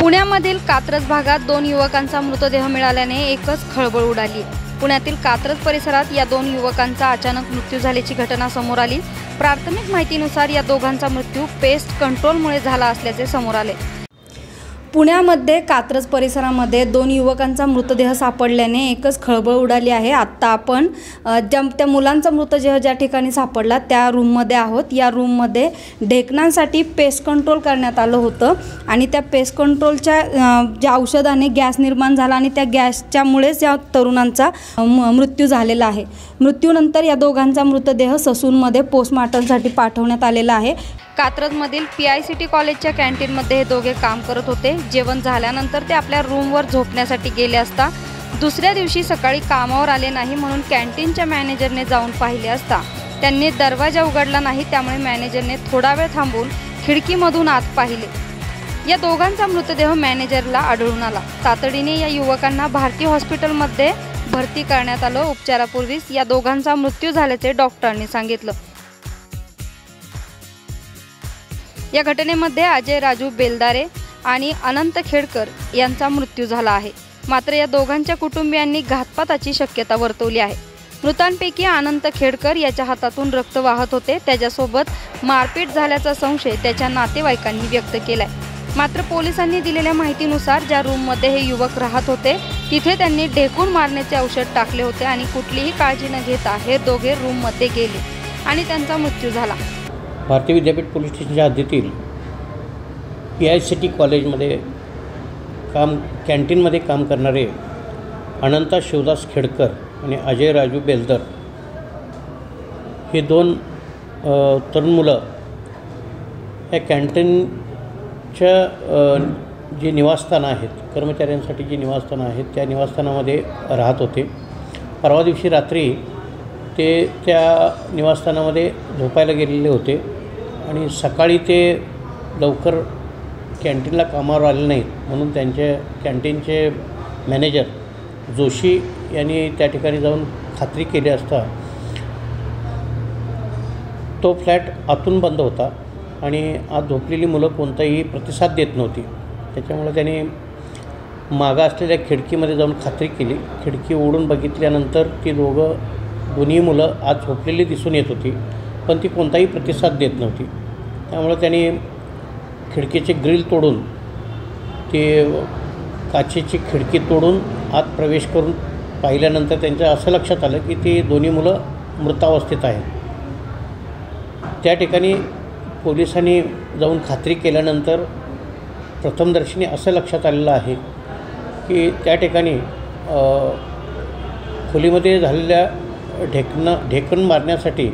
पुण्यामधील कात्रज भागात दोन युवकांचा मृतदेह मिळाल्याने एकच खळबळ उडाली. पुण्यातील कात्रज परिसरात या दोन युवकांचा अचानक मृत्यू झाल्याची घटना समोर आली. प्राथमिक माहितीनुसार या दोघांचा मृत्यू पेस्ट कंट्रोलमुळे झाला असल्याचे समोर आले. पुण्यामध्ये कात्रज परिसरामध्ये दोन युवकांचा मृतदेह सापडल्याने एकच खळबळ उडाली आहे. आत्ता आपण ज्या त्या मुलांचा मृतदेह ज्या ठिकाणी सापडला त्या रूममध्ये आहोत. या रूममध्ये ढेकणांसाठी पेस्ट कंट्रोल करण्यात आलं होतं आणि त्या पेस्ट कंट्रोलच्या ज्या औषधाने गॅस निर्माण झाला आणि त्या गॅसच्यामुळेच या तरुणांचा म- मृत्यू झालेला आहे. मृत्यूनंतर या दोघांचा मृतदेह ससूनमध्ये पोस्टमार्टमसाठी पाठवण्यात आलेला आहे. कात्रजमधील पी आय सी टी कॉलेजच्या कॅन्टीनमध्ये हे दोघे काम करत होते. जेवण झाल्यानंतर ते आपल्या रूमवर झोपण्यासाठी गेले असता दुसऱ्या दिवशी सकाळी कामावर आले नाही म्हणून कॅन्टीनच्या मॅनेजरने जाऊन पाहिले असता. त्यांनी दरवाजा उघडला नाही त्यामुळे मॅनेजरने थोडा वेळ थांबून खिडकीमधून आत पाहिले. या दोघांचा मृतदेह मॅनेजरला आढळून आला. तातडीने या युवकांना भारती हॉस्पिटलमध्ये भरती करण्यात आलं. उपचारापूर्वीच या दोघांचा मृत्यू झाल्याचे डॉक्टरांनी सांगितलं. या घटनेमध्ये अजय राजू बेलदारे आणि अनंत खेडकर यांचा मृत्यू झाला आहे. मात्र या दोघांच्या कुटुंबियांनी घातपाताची शक्यता वर्तवली आहे. मृतांपैकी अनंत खेडकर याच्या हातातून रक्त वाहत होते. त्याच्यासोबत मारपीट झाल्याचा संशय त्याच्या नातेवाईकांनी व्यक्त केलाय. मात्र पोलिसांनी दिलेल्या माहितीनुसार ज्या रूममध्ये हे युवक राहत होते तिथे त्यांनी ढेकून मारण्याचे औषध टाकले होते आणि कुठलीही काळजी न घेता हे दोघे रूममध्ये गेले आणि त्यांचा मृत्यू झाला. भारतीय विद्यापीठ पोलीस स्टेशनच्या हद्दीतील पी आय सी टी कॉलेजमध्ये काम कॅन्टीनमध्ये काम करणारे अनंता शिवदास खेडकर आणि अजय राजू बेलदर हे दोन तरुण मुलं या कॅन्टीनच्या जे निवासस्थानं आहेत कर्मचाऱ्यांसाठी जी निवासस्थानं आहेत त्या निवासस्थानामध्ये राहत होते. परवा दिवशी रात्री ते त्या निवासस्थानामध्ये झोपायला गेलेले होते. आणि सकाळी ते लवकर कॅन्टीनला कामावर आले नाहीत. म्हणून त्यांचे कॅन्टीनचे मॅनेजर जोशी यांनी त्या ठिकाणी जाऊन खात्री केली असता तो फ्लॅट आतून बंद होता आणि आत झोपलेली मुलं कोणताही प्रतिसाद देत नव्हती. त्याच्यामुळे त्यांनी मागं असलेल्या खिडकीमध्ये जाऊन खात्री केली. खिडकी ओढून बघितल्यानंतर ती दोघं दोन्ही मुलं आत झोपलेली दिसून येत होती. पण ती कोणताही प्रतिसाद देत नव्हती. त्यामुळे त्यांनी खिडकीचे ग्रिल तोडून ते काचेची खिडकी तोडून आत प्रवेश करून पाहिल्यानंतर त्यांच्या असं लक्षात आलं की ती दोन्ही मुलं मृतावस्थेत आहेत. त्या ठिकाणी पोलिसांनी जाऊन खात्री केल्यानंतर प्रथमदर्शनी असं लक्षात आलेलं आहे की त्या ठिकाणी खोलीमध्ये झालेल्या ढेकणं ढेकण मारण्यासाठी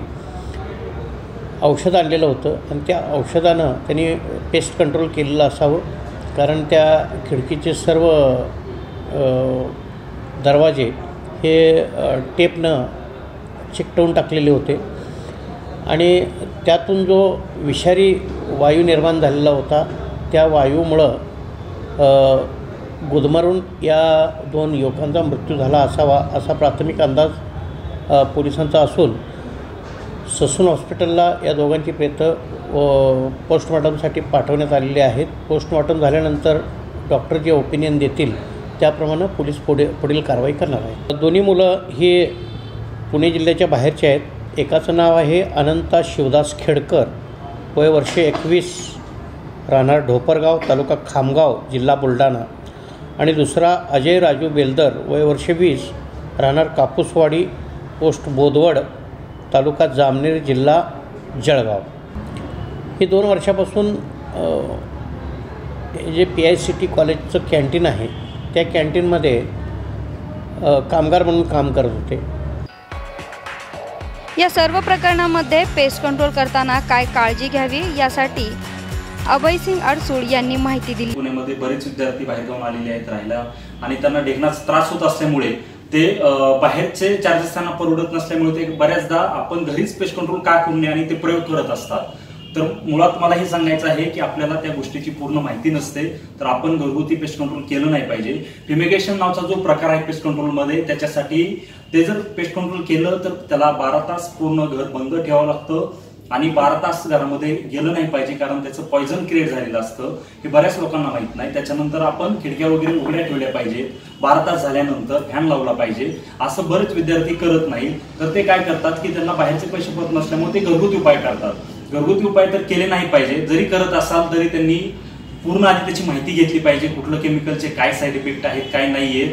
औषध आणलेलं होतं. आणि त्या औषधानं त्यांनी पेस्ट कंट्रोल केलेलं असावं. कारण त्या खिडकीचे सर्व दरवाजे हे टेपनं चिकटवून टाकलेले होते. आणि त्यातून जो विषारी वायू निर्माण झालेला होता त्या वायूमुळं गुदमरून या दोन युवकांचा मृत्यू झाला असावा असा प्राथमिक अंदाज पोलिसांचा असून ससून हॉस्पिटलला या दोघांची प्रेत पोस्टमॉर्टमसाठी पाठवण्यात आलेली आहेत. पोस्टमॉर्टम झाल्यानंतर डॉक्टर जे ओपिनियन देतील त्याप्रमाणे पोलीस पुढे पुढील कारवाई करणार आहे दोन्ही मुलं ही पुणे जिल्ह्याच्या बाहेरचे आहेत. एकाचं नाव आहे अनंता शिवदास खेडकर. वय वर्षे एकवीस. राहणार ढोपरगाव तालुका खामगाव जिल्हा बुलढाणा. आणि दुसरा अजय राजू बेलदर वय वर्षे वीस. राहणार कापूसवाडी पोस्ट बोदवड तालुका जामनेर जिल्हा जळगाव. हे दोन वर्षापासून अ, जे पी आय सी टी कॉलेजचं कॅन्टीन आहे त्या कॅन्टीनमध्ये अ, कामगार म्हणून काम करत होते. या सर्व प्रकरणामध्ये पेस्ट कंट्रोल करताना काय काळजी घ्यावी यासाठी अभयसिंग अडसूळ यांनी माहिती दिली. पुण्यामध्ये बरेच विद्यार्थी बाहेर जाऊन आलेले आहेत राहायला आणि त्यांना ढेकणाचा त्रास होत असल्यामुळे ते बाहेरचे चार्जेस त्यांना परवडत नसल्यामुळे ते बऱ्याचदा आपण घरीच पेस्ट कंट्रोल का करू नये आणि ते प्रयोग करत असतात. तर मुळात मला हे सांगायचं आहे की आपल्याला त्या गोष्टीची पूर्ण माहिती नसते तर आपण घरगुती पेस्ट कंट्रोल केलं नाही पाहिजे. फिमिगेशन नावाचा जो प्रकार आहे पेस्ट कंट्रोलमध्ये त्याच्यासाठी ते जर पेस्ट कंट्रोल केलं तर त्याला बारा तास पूर्ण घर बंद ठेवावं लागतं आणि बारा तास घरामध्ये गेलं नाही पाहिजे कारण त्याचं पॉइझन क्रिएट झालेलं असतं हे बऱ्याच लोकांना माहीत नाही. त्याच्यानंतर आपण खिडक्या वगैरे उघड्या ठेवल्या पाहिजे बारा तास झाल्यानंतर फॅन लावला पाहिजे. असं बरेच विद्यार्थी करत नाही. तर ते काय करतात की त्यांना बाहेरचे पैसे पडत नसल्यामुळे ते घरगुती उपाय करतात. घरगुती उपाय तर केले नाही पाहिजे. जरी करत असाल तरी त्यांनी पूर्ण आधी त्याची माहिती घेतली पाहिजे. कुठलं केमिकलचे काय साईड इफेक्ट आहेत काय नाहीये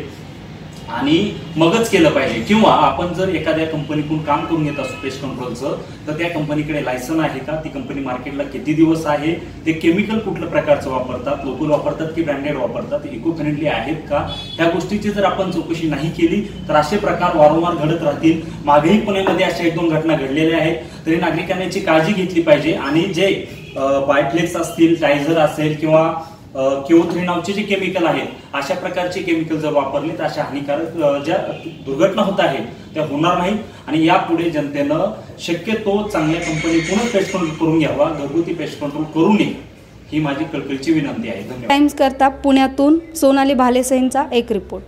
आणि मगच केलं पाहिजे. किंवा आपण जर एखाद्या कंपनीकडून काम करून घेत असतो पेस्ट कंट्रोलचं तर त्या कंपनीकडे लायसन आहे का? ती कंपनी मार्केटला किती दिवस आहे? ते केमिकल कुठल्या प्रकारचं वापरतात? लोकल वापरतात की ब्रँडेड वापरतात? इको फ्रेंडली आहेत का? त्या गोष्टीची जर आपण चौकशी नाही केली तर असे प्रकार वारंवार घडत राहतील. मागेही पुण्यामध्ये अशा एक दोन घटना घडलेल्या आहेत. तरी नागरिकांनी याची काळजी घेतली पाहिजे. आणि जे बायफ्लेक्स असतील टायझर असेल किंवा क्यू थ्री नावचे जे केमिकल आहेत अशा प्रकारचे केमिकल जर वापरले तर अशा हानिकारक ज्या दुर्घटना होत आहेत त्या होणार नाहीत. आणि यापुढे जनतेनं शक्यतो चांगल्या कंपनीतूनच पेस्ट कंट्रोल करून घ्यावा घरगुती पेस्ट कंट्रोल करू नये ही माझी कळकळीची विनंती आहे. धन्यवाद. टाइम्स करता पुण्यातून सोनाली भालेसेंचा एक रिपोर्ट